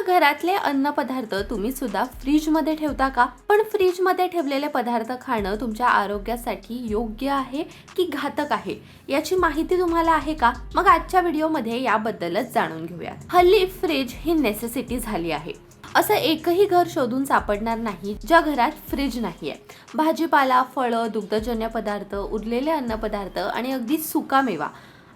आपल्या घरातले अन्नपदार्थ तुम्ही सुद्धा फ्रीजमध्ये ठेवता का? पण फ्रीजमध्ये ठेवलेले पदार्थ खाणं तुमच्या आरोग्यासाठी योग्य आहे की घातक आहे? याची माहिती तुम्हाला आहे का? मग आजच्या व्हिडिओमध्ये याबद्दलच जाणून घेऊया हल्ली फ्रीज ही नेसेसिटी झाली आहे. असं एकही घर शोधून सापडणार नाही ज्या घरात फ्रीज नाहीये. भाजीपाला फळं दुग्धजन्य पदार्थ उरलेले अन्नपदार्थ आणि अगदी सुकामेवा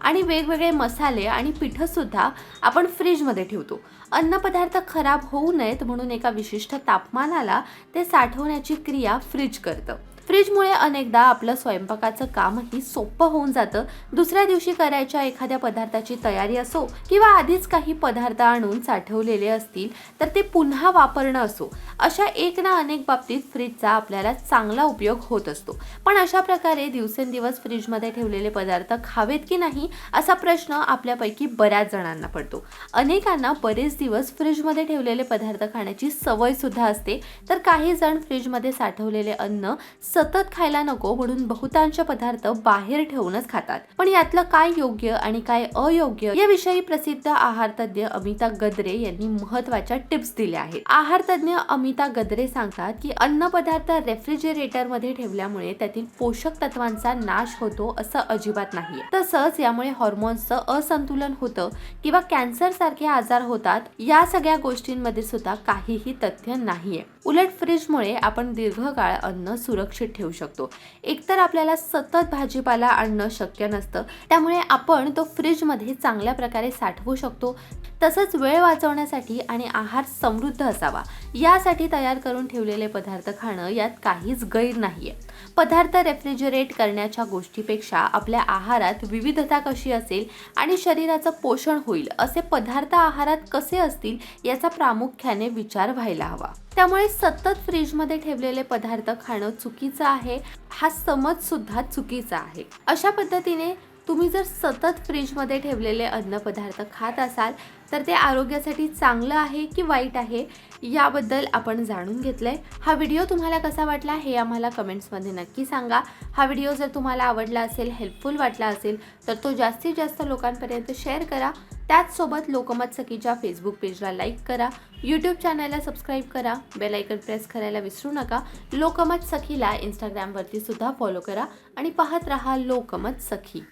आणि वेगवेगळे मसाले आणि पिठंसुद्धा आपण फ्रीजमध्ये ठेवतो. अन्नपदार्थ खराब होऊ नयेत म्हणून एका विशिष्ट तापमानाला ते साठवण्याची क्रिया फ्रीज करतं. फ्रीजमुळे अनेकदा आपलं स्वयंपाकाचं कामही सोपं होऊन जातं. दुसऱ्या दिवशी करायच्या एखाद्या पदार्थाची तयारी असो किंवा आधीच काही पदार्थ आणून साठवलेले असतील तर ते पुन्हा वापरणं असो. अशा एक ना अनेक बाबतीत फ्रीजचा आपल्याला चांगला उपयोग होत असतो. पण अशा प्रकारे दिवसेंदिवस फ्रीजमध्ये ठेवलेले पदार्थ खावेत की नाही असा प्रश्न आपल्यापैकी बऱ्याच जणांना पडतो. अनेकांना बरेच दिवस फ्रीजमध्ये ठेवलेले पदार्थ खाण्याची सवय सुद्धा असते. तर काही जण फ्रीजमध्ये साठवलेले अन्न सतत खायला नको म्हणून बहुतांश पदार्थ बाहेर ठेवूनच खातात. पण यातलं काय योग्य आणि काय अयोग्य याविषयी प्रसिद्ध आहार तज्ज्ञ अमिता गद्रे यांनी महत्त्वाच्या टिप्स दिल्या आहेत. आहार तज्ज्ञ अमिता गद्रे सांगतात की अन्न पदार्थ रेफ्रिजरेटरमध्ये ठेवल्यामुळे त्यातील पोषक तत्वांचा नाश होतो असं अजिबात नाही तसंच यामुळे हॉर्मोन्सचं असंतुलन होतं किंवा कॅन्सर सारखे आजार होतात या सगळ्या गोष्टींमध्ये सुद्धा काहीही तथ्य नाहीये. उलट फ्रीजमुळे आपण दीर्घकाळ अन्न सुरक्षित ठेवू शकतो. एकतर आपल्याला सतत भाजीपाला आणणं शक्य नसतं. त्यामुळे आपण तो फ्रीजमध्ये चांगल्या प्रकारे साठवू शकतो. तसंच वेळ वाचवण्यासाठी आणि आहार समृद्ध असावा. यासाठी तयार करून ठेवलेले पदार्थ खाणं यात काहीच गैर नाहीये. पदार्थ रेफ्रिजरेट करण्याच्या गोष्टीपेक्षा आपल्या आहारात विविधता कशी असेल आणि शरीराचं पोषण होईल असे पदार्थ आहारात कसे असतील याचा प्रामुख्याने विचार व्हायला हवा. त्यामुळे सतत फ्रीजमध्ये ठेवलेले पदार्थ खाणं चुकीचं आहे. हा समज सुद्धा चुकीचा आहे. अशा पद्धतीने तुम्ही जर सतत फ्रीजमध्ये ठेवलेले अन्नपदार्थ खात असाल तर ते आरोग्यासाठी चांगलं आहे की वाईट आहे याबद्दल आपण जाणून घेतलं आहे हा व्हिडिओ तुम्हाला कसा वाटला हे आम्हाला कमेंट्समध्ये नक्की सांगा. हा व्हिडिओ जर तुम्हाला आवडला असेल हेल्पफुल वाटला असेल तर तो जास्तीत जास्त लोकांपर्यंत शेअर करा. त्याचसोबत लोकमत सखीच्या फेसबुक पेजला लाईक करा. यूट्यूब चॅनलला सबस्क्राईब करा. बेलायकन प्रेस करायला विसरू नका. लोकमत सखीला इंस्टाग्रामवरती सुद्धा फॉलो करा आणि पाहत रहा लोकमत सखी.